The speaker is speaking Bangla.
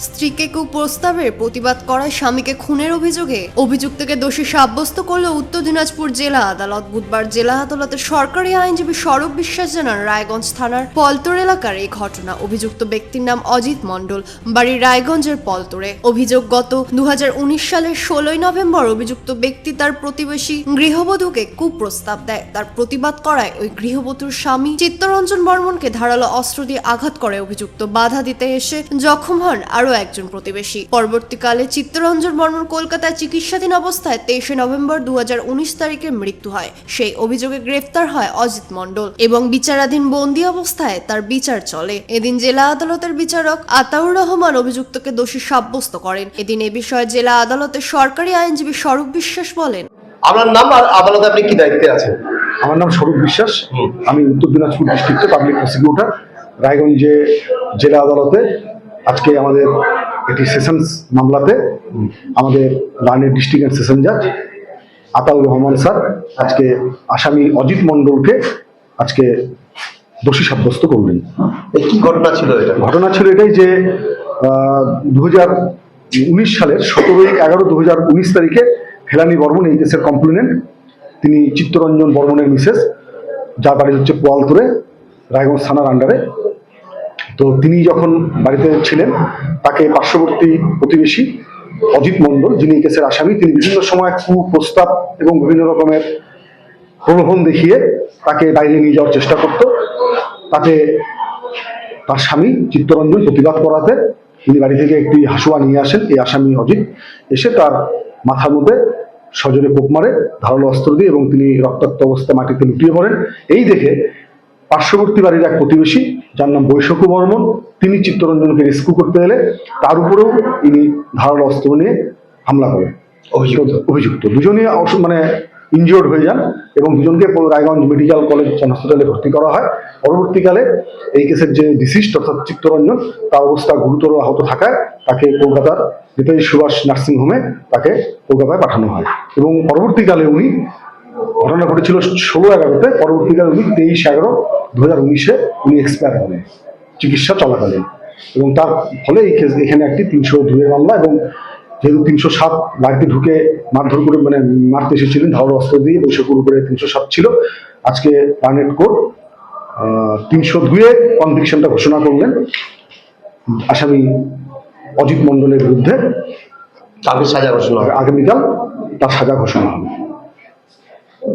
স্ত্রীকে কুপ্রস্তাবের প্রতিবাদ করায় স্বামীকে খুনের অভিযোগে অভিযুক্তকে দোষী সাব্যস্ত করল উত্তর দিনাজপুর জেলা আদালত। বুধবার জেলা আদালতের সরকারি আইনজীবী সরব বিশ্বাস জানান, রায়গঞ্জ থানার পলতর এলাকার এই ঘটনা। অভিযুক্ত ব্যক্তির নাম অজিত মণ্ডল, বাড়ি রায়গঞ্জের পলতরে অভিযোগ, গত দু হাজার উনিশ সালের ষোলোই নভেম্বর অভিযুক্ত ব্যক্তি তার প্রতিবেশী গৃহবধূকে কুপ্রস্তাব দেয়। তার প্রতিবাদ করায় ওই গৃহবধূর স্বামী চিত্তরঞ্জন বর্মনকে ধারালো অস্ত্র দিয়ে আঘাত করে অভিযুক্ত। বাধা দিতে এসে জখম হন আরও একজন প্রতিবেশী। পরবর্তীকালে চিত্তরঞ্জন বর্মন কলকাতায় চিকিৎসাধীন অবস্থায় তেইশে নভেম্বর দু তারিখে মৃত্যু হয়। সেই অভিযোগে গ্রেফতার হয় অজিত মণ্ডল এবং বিচারাধীন বন্দি অবস্থায় তার বিচার চলে। এদিন জেলা আদালতের বিচারক আতাউর রহমান অভিযুক্তকে দোষী সাব্যস্ত করেন। এদিন এ বিষয়ে জেলা আদালতের সরকারি আইনজীবী স্বরূপ বিশ্বাস বলেন। আপনার নাম আর আদালতে আপনি কি দায়িত্বে আছেন? আমার নাম স্বরূপ বিশ্বাস। আমি উত্তর দিনাজপুর ডিস্ট্রিক্টে পাবলিক প্রসিকিউটর রায়গঞ্জে জেলা আদালতে আজকে আমাদের এটি সেশনস মামলাতে আমাদের রানের ডিস্ট্রিক্ট অ্যান্ড সেশন জাজ আতাউর রহমান স্যার আজকে আসামি অজিত মণ্ডলকে আজকে দোষী সাব্যস্ত করলেন। এই কি ঘটনা ছিল এটা? ঘটনা ছিল এটাই যে দু হাজার উনিশ সালের সতেরোই এগারো দু হাজার উনিশ তারিখে ফেলানি বর্মন এই কেসের কমপ্লেনেন্ট তিনি চিত্তরঞ্জন বর্মনের মিসেস যার বাড়ি হচ্ছে পোয়ালতরে রায়গঞ্জ থানার আন্ডারে তো তিনি যখন বাড়িতে ছিলেন, তাকে পার্শ্ববর্তী প্রতিবেশী অজিত মণ্ডল, যিনি কেসের আসামি, তিনি বিভিন্ন সময় কুপ্রস্তাব এবং বিভিন্ন রকমের প্রলোভন দেখিয়ে তাকে বাইরে নিয়ে যাওয়ার চেষ্টা করত। তাতে তার স্বামী চিত্তরঞ্জন প্রতিবাদ করাতে তিনি বাড়ি থেকে একটি হাসুয়া নিয়ে আসেন। এই আসামি অজিত এসে তার মাথার মধ্যে সজোরে কোপ মারে, ধারালো অস্ত্র দিয়ে এবং তিনি রক্তাক্ত অবস্থায় মাটিতে লুটিয়ে পড়েন। এই দেখে পার্শ্ববর্তী বাড়ির এক প্রতিবেশী যার নাম বৈশকু বর্মন তিনি চিত্তরঞ্জনকে রেস্কিউ করতে এলে তার উপরেও ইনি ধারালো অস্ত্র নিয়ে হামলা করেন। অভিযুক্ত। অভিযুক্ত। দুজনে অস- মানে ইনজিওর্ড হয়ে যান এবং দুজনকে রায়গঞ্জ মেডিকেল কলেজ হাসপাতালে ভর্তি করা হয়। পরবর্তীকালে এই কেসের যে ডিসিস্ট অর্থাৎ চিত্তরঞ্জন তার অবস্থা গুরুতর আহত থাকায় তাকে কলকাতার নেতাজি সুভাষ নার্সিং হোমে তাকে কলকাতায় পাঠানো হয়। এবং পরবর্তীকালে উনি ঘটনা ঘটেছিল ষোলো এগারোতে পরবর্তীকালে উনি তেইশ এগারো দু হাজার উনিশে উনি এক্সপায়ার হলেন চিকিৎসা চলাকালীন। এবং তার ফলে এই কেস এখানে একটি তিনশো দুয়ের মামলা এবং যেহেতু তিনশো সাত বাড়িতে ঢুকে মারধর করে মানে মারতে এসেছিলেন ধারালো অস্ত্র দিয়ে বৈশাখুর উপরে তিনশো সাত ছিল। আজকে পার্নেট কোর্ট তিনশো দুয়ে কনভিকশনটা ঘোষণা করলেন আসামি অজিত মণ্ডলের বিরুদ্ধে। কাকে সাজা ঘোষণা হবে। আগামীকাল তার সাজা ঘোষণা হবে।